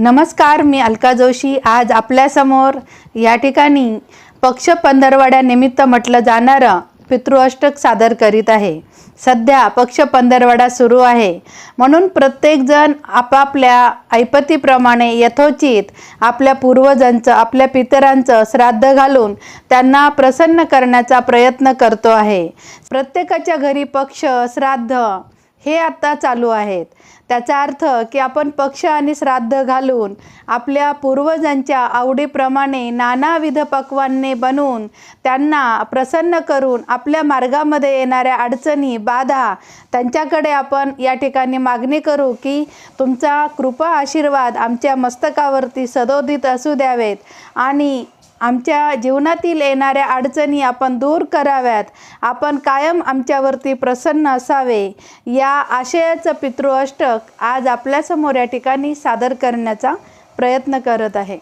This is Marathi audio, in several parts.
नमस्कार मी अलका जोशी. आज आपल्यासमोर या ठिकाणी पक्ष पंधरवाड्यानिमित्त म्हटलं जाणारं पितृअष्टक सादर करीत आहे. सध्या पक्ष पंधरवाडा सुरू आहे. म्हणून प्रत्येकजण आपापल्या ऐपतीप्रमाणे यथोचित आपल्या पूर्वजांचं आपल्या पितरांचं श्राद्ध घालून त्यांना प्रसन्न करण्याचा प्रयत्न करतो आहे. प्रत्येकाच्या घरी पक्ष श्राद्ध हे आत्ता चालू आहेत. त्याचा अर्थ की आपण पक्ष आणि श्राद्ध घालून आपल्या पूर्वजांच्या आवडीप्रमाणे नानाविध पक्वांनी बनवून त्यांना प्रसन्न करून आपल्या मार्गामध्ये येणाऱ्या अडचणी बाधा त्यांच्याकडे आपण या ठिकाणी मागणी करू की तुमचा कृपा आशीर्वाद आमच्या मस्तकावरती सदोदित असू द्यावेत आणि आमच्या जीवनातील येणाऱ्या अडचणी आपण दूर कराव्यात. आपण कायम आमच्यावरती प्रसन्न असावे. या आशयाचं पितृअष्टक आज आपल्यासमोर या ठिकाणी सादर करण्याचा प्रयत्न करत आहे.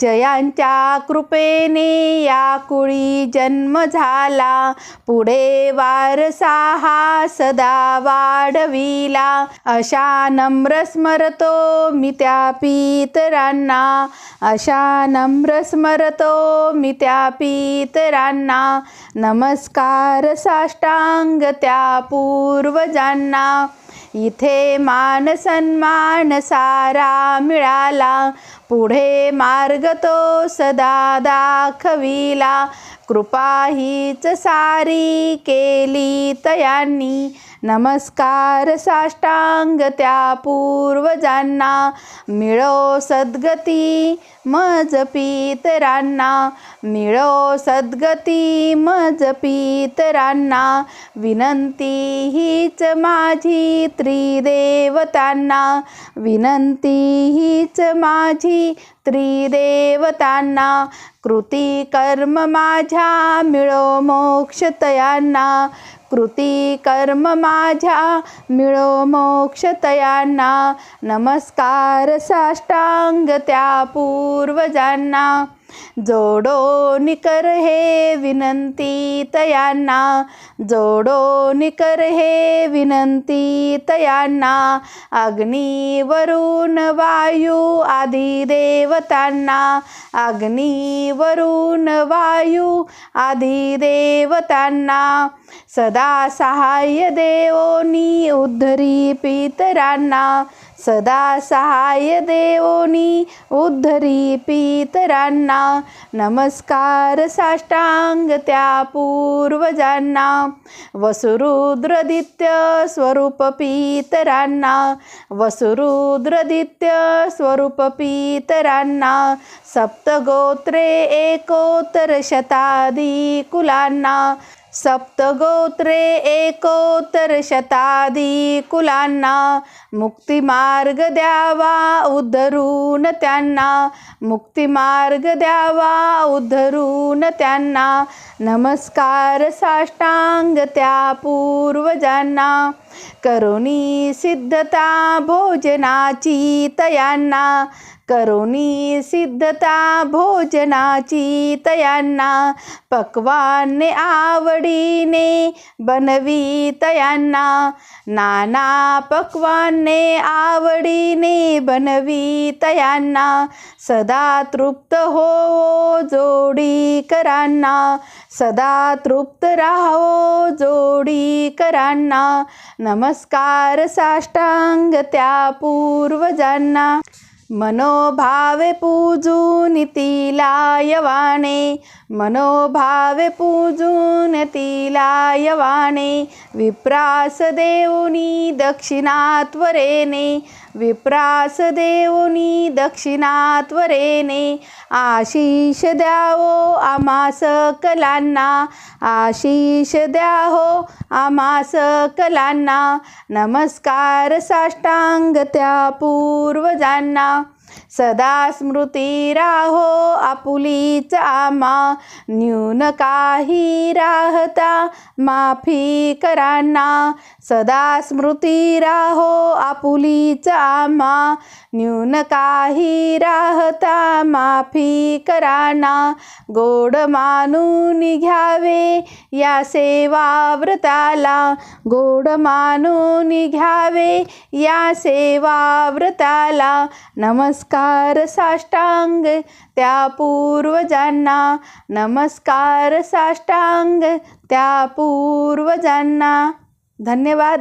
जयांच्या कृपेने या कुळी जन्म झाला. पुढे वारसा हा सदा वाढविला. अशा नम्र स्मरतो मी त्या पितरांना. अशा नम्र स्मरतो मी त्या पितरांना. नमस्कार साष्टांग त्या पूर्वजांना. इथे मान सन्मान सारा मिळाला. पुढे मार्ग तो सदा दाखविला. कृपा हीच सारी केली तयांनी. नमस्कार साष्टांग त्या पूर्वजांना. मिळो सद्गती मज पितरांना. मिळो सद्गती मज पितरांना. विनंती हीच माझी त्रिदेवतांना. विनंती हीच माझी त्रिदेवतांना. कृती कर्म माझ्या मिळो मोक्ष तयांना. कृती कर्म माझ्या मिळो मोक्ष तयांना. नमस्कार साष्टांग त्या पूर्वजांना. जोडो निकर हे विनंती तयांना. जोडो निकर हे विनंती तयांना. अग्नी वरुण वायू आदी देवतांना. अग्नी वरुण वायू आदी देवतांना. सदा सहाय्य देवोनी उद्धरी पितरांना सदा सहाय्य देवोनी उद्धरी पितरांना. नमस्कार साष्टांग त्या पूर्वजांना. वसुरुद्रदित्य स्वरूप पितरांना. वसुरुद्रदित्य स्वरूप पितरांना. सप्तगोत्रे एकोत्तर शतादी कुलांना सप्तगोत्रे एकोत्तर शताधी कुलांना मुक्तिमार्ग द्यावा उद्धरून त्यांना. मुक्तिमार्ग द्यावा उद्धरून त्यांना. नमस्कार साष्टांग त्या पूर्वजांना. करुणी सिद्धता भोजनाची तयांना. करुणी सिद्धता भोजनाची तयांना पक्वाने आवडीने बनवी तयांना. नाना पक्वाने आवडीने बनवी तयांना सदा तृप्त हो जोडी करांना. सदा तृप्त राहो जोडी करांना. नमस्कार साष्टांग त्या पूर्वजांना. मनोभावे पूजून तिला यवाने मनोभावे पूजून तिला यवाने विप्रास देऊनी दक्षिणात्वरेने विप्रास देऊनी दक्षिणात्वरेने आशीष द्यावो आम्हा सकलांना आशीष द्याहो आम्हा सकलांना नमस्कार साष्टांग त्या पूर्वजांना. सदा स्मृती राहो आपुलीच आम्हा न्यून काही राहता माफी करांना सदा स्मृती राहो आपुलीच मा न्यून काही राहता माफी कराना गोड मानून घ्यावे या सेवा व्रताला गोड मानून घ्यावे या सेवा व्रताला नमस्कार. नमस्कार साष्टांग त्या पूर्वजांना नमस्कार साष्टांग त्या पूर्वजांना धन्यवाद.